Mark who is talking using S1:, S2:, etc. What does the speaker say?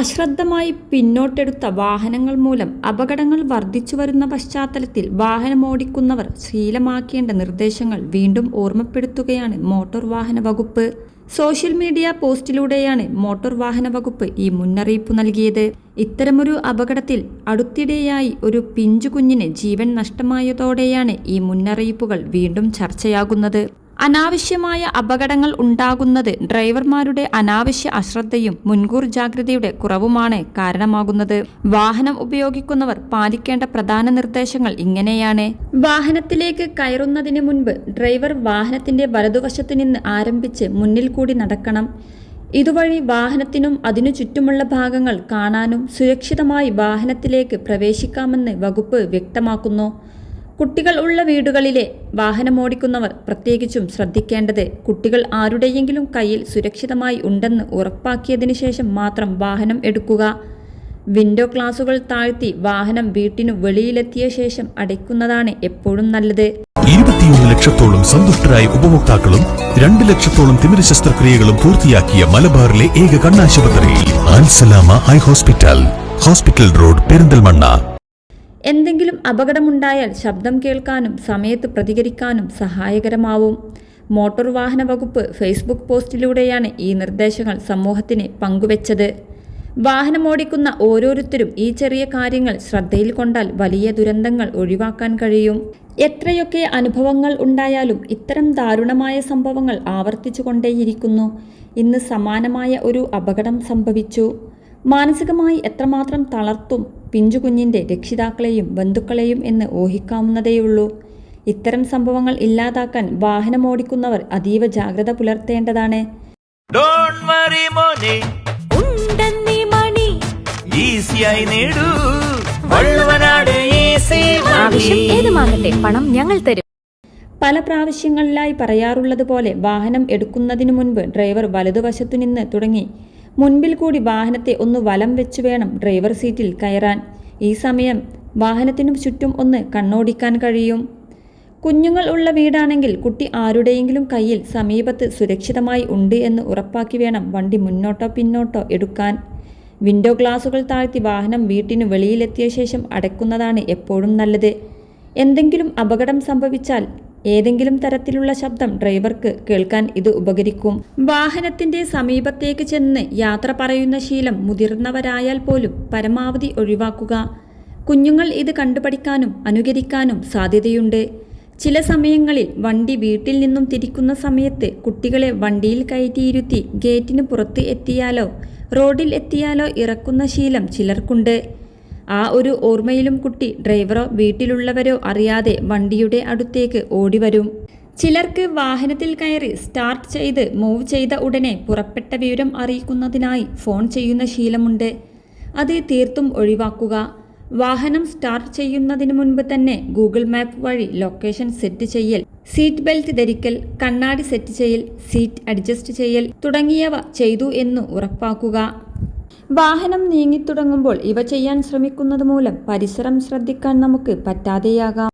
S1: അശ്രദ്ധമായി പിന്നോട്ടെടുത്ത വാഹനങ്ങൾ മൂലം അപകടങ്ങൾ വർദ്ധിച്ചു വരുന്ന പശ്ചാത്തലത്തിൽ വാഹനമോടിക്കുന്നവർ ശീലമാക്കേണ്ട നിർദ്ദേശങ്ങൾ വീണ്ടും ഓർമ്മപ്പെടുത്തുകയാണ് മോട്ടോർ വാഹന വകുപ്പ്. സോഷ്യൽ മീഡിയ പോസ്റ്റിലൂടെയാണ് മോട്ടോർ വാഹന വകുപ്പ് ഈ മുന്നറിയിപ്പ് നൽകിയത്. ഇത്തരമൊരു അപകടത്തിൽ അടുത്തിടെയായി ഒരു പിഞ്ചു കുഞ്ഞിന് ജീവൻ നഷ്ടമായതോടെയാണ് ഈ മുന്നറിയിപ്പുകൾ വീണ്ടും ചർച്ചയാകുന്നത്. അനാവശ്യമായ അപകടങ്ങൾ ഉണ്ടാകുന്നത് ഡ്രൈവർമാരുടെ അനാവശ്യ അശ്രദ്ധയും മുൻകൂർ ജാഗ്രതയുടെ കുറവുമാണ് കാരണമാകുന്നത്. വാഹനം ഉപയോഗിക്കുന്നവർ പാലിക്കേണ്ട പ്രധാന നിർദ്ദേശങ്ങൾ ഇങ്ങനെയാണ്. വാഹനത്തിലേക്ക് കയറുന്നതിന് മുൻപ് ഡ്രൈവർ വാഹനത്തിന്റെ വലതുവശത്തു നിന്ന് ആരംഭിച്ച് മുന്നിൽ കൂടി നടക്കണം. ഇതുവഴി വാഹനത്തിനും അതിനു ചുറ്റുമുള്ള ഭാഗങ്ങൾ കാണാനും സുരക്ഷിതമായി വാഹനത്തിലേക്ക് പ്രവേശിക്കാമെന്ന് വകുപ്പ് വ്യക്തമാക്കുന്നു. കുട്ടികൾ ഉള്ള വീടുകളിലെ വാഹനമോടിക്കുന്നവർ പ്രത്യേകിച്ചും ശ്രദ്ധിക്കേണ്ടത് കുട്ടികൾ ആരുടെയെങ്കിലും കയ്യിൽ സുരക്ഷിതമായി ഉണ്ടെന്ന് ഉറപ്പാക്കിയതിനു ശേഷം മാത്രം വാഹനം എടുക്കുക. വിൻഡോ ക്ലാസുകൾ താഴ്ത്തി വാഹനം വീട്ടിനു വെളിയിലെത്തിയ ശേഷം അടയ്ക്കുന്നതാണ് എപ്പോഴും നല്ലത്.
S2: ഇരുപത്തിയൊന്ന് ലക്ഷത്തോളം സന്തുഷ്ടരായ ഉപഭോക്താക്കളും രണ്ട് ലക്ഷത്തോളം തിമിര ശസ്ത്രക്രിയകളും പൂർത്തിയാക്കിയ മലബാറിലെ ഏക കണ്ണാശുപത്രി eye hospital. Hospital road Perinthalmanna.
S1: എന്തെങ്കിലും അപകടമുണ്ടായാൽ ശബ്ദം കേൾക്കാനും സമയത്ത് പ്രതികരിക്കാനും സഹായകരമാവും. മോട്ടോർ വാഹന വകുപ്പ് ഫേസ്ബുക്ക് പോസ്റ്റിലൂടെയാണ് ഈ നിർദ്ദേശങ്ങൾ സമൂഹത്തിന് പങ്കുവച്ചത്. വാഹനമോടിക്കുന്ന ഓരോരുത്തരും ഈ ചെറിയ കാര്യങ്ങൾ ശ്രദ്ധയിൽ കൊണ്ടാൽ വലിയ ദുരന്തങ്ങൾ ഒഴിവാക്കാൻ കഴിയും. എത്രയൊക്കെ അനുഭവങ്ങൾ ഉണ്ടായാലും ഇത്തരം ദാരുണമായ സംഭവങ്ങൾ ആവർത്തിച്ചു കൊണ്ടേയിരിക്കുന്നു ഇന്ന് സമാനമായ ഒരു അപകടം സംഭവിച്ചു. മാനസികമായി എത്രമാത്രം തളർത്തും പിഞ്ചുകുഞ്ഞിന്റെ രക്ഷിതാക്കളെയും ബന്ധുക്കളെയും എന്ന് ഊഹിക്കാവുന്നതേയുള്ളൂ. ഇത്തരം സംഭവങ്ങൾ ഇല്ലാതാക്കാൻ വാഹനമോടിക്കുന്നവർ അതീവ ജാഗ്രത പുലർത്തേണ്ടതാണ്.
S3: ഡോണ്ട് വറി മോനെ.
S4: ഉണ്ടെന്നീ മണി.
S3: ഈസിയായി നേടൂ. വള്ളുവനാട് ഈസി
S4: ആവശ്യം ഏതുമാകട്ടെ പണം ഞങ്ങൾ തരും.
S1: പല പ്രാവശ്യങ്ങളിലായി പറയാറുള്ളത് പോലെ വാഹനം എടുക്കുന്നതിനു മുൻപ് ഡ്രൈവർ വലതുവശത്തു നിന്ന് തുടങ്ങി മുൻപിൽ കൂടി വാഹനത്തെ ഒന്ന് വലം വെച്ച് വേണം ഡ്രൈവർ സീറ്റിൽ കയറാൻ. ഈ സമയം വാഹനത്തിനു ചുറ്റും ഒന്ന് കണ്ണോടിക്കാൻ കഴിയും. കുഞ്ഞുങ്ങൾ ഉള്ള വീടാണെങ്കിൽ കുട്ടി ആരുടെയെങ്കിലും കയ്യിൽ സമീപത്ത് സുരക്ഷിതമായി ഉണ്ട് എന്ന് ഉറപ്പാക്കി വേണം വണ്ടി മുന്നോട്ടോ പിന്നോട്ടോ എടുക്കാൻ. വിൻഡോ ഗ്ലാസുകൾ താഴ്ത്തി വാഹനം വീട്ടിനു വെളിയിലെത്തിയ ശേഷം അടയ്ക്കുന്നതാണ് എപ്പോഴും നല്ലത്. എന്തെങ്കിലും അപകടം സംഭവിച്ചാൽ ഏതെങ്കിലും തരത്തിലുള്ള ശബ്ദം ഡ്രൈവർക്ക് കേൾക്കാൻ ഇത് ഉപകരിക്കും. വാഹനത്തിന്റെ സമീപത്തേക്ക് ചെന്ന് യാത്ര പറയുന്ന ശീലം മുതിർന്നവരായാൽ പോലും പരമാവധി ഒഴിവാക്കുക. കുഞ്ഞുങ്ങൾ ഇത് കണ്ടുപഠിക്കാനും അനുകരിക്കാനും സാധ്യതയുണ്ട്. ചില സമയങ്ങളിൽ വണ്ടി വീട്ടിൽ നിന്നും തിരിക്കുന്ന സമയത്ത് കുട്ടികളെ വണ്ടിയിൽ കയറ്റിയിരുത്തി ഗേറ്റിന് പുറത്ത് എത്തിയാലോ റോഡിൽ എത്തിയാലോ ഇറക്കുന്ന ശീലം ചിലർക്കുണ്ട്. ആ ഒരു ഓർമ്മയിലും കുട്ടി ഡ്രൈവറോ വീട്ടിലുള്ളവരോ അറിയാതെ വണ്ടിയുടെ അടുത്തേക്ക് ഓടിവരും. ചിലർക്ക് വാഹനത്തിൽ കയറി സ്റ്റാർട്ട് ചെയ്ത് മൂവ് ചെയ്ത ഉടനെ പുറപ്പെട്ട വിവരം അറിയിക്കുന്നതിനായി ഫോൺ ചെയ്യുന്ന ശീലമുണ്ട്. അത് തീർത്തും ഒഴിവാക്കുക. വാഹനം സ്റ്റാർട്ട് ചെയ്യുന്നതിന് മുൻപ് തന്നെ ഗൂഗിൾ മാപ്പ് വഴി ലൊക്കേഷൻ സെറ്റ് ചെയ്യൽ സീറ്റ് ബെൽറ്റ് ധരിക്കൽ കണ്ണാടി സെറ്റ് ചെയ്യൽ സീറ്റ് അഡ്ജസ്റ്റ് ചെയ്യൽ തുടങ്ങിയവ ചെയ്തു എന്ന് ഉറപ്പാക്കുക. വാഹനം നീങ്ങിത്തുടങ്ങുമ്പോൾ ഇവ ചെയ്യാൻ ശ്രമിക്കുന്നത് മൂലം പരിസരം ശ്രദ്ധിക്കാൻ നമുക്ക് പറ്റാതെയാകാം.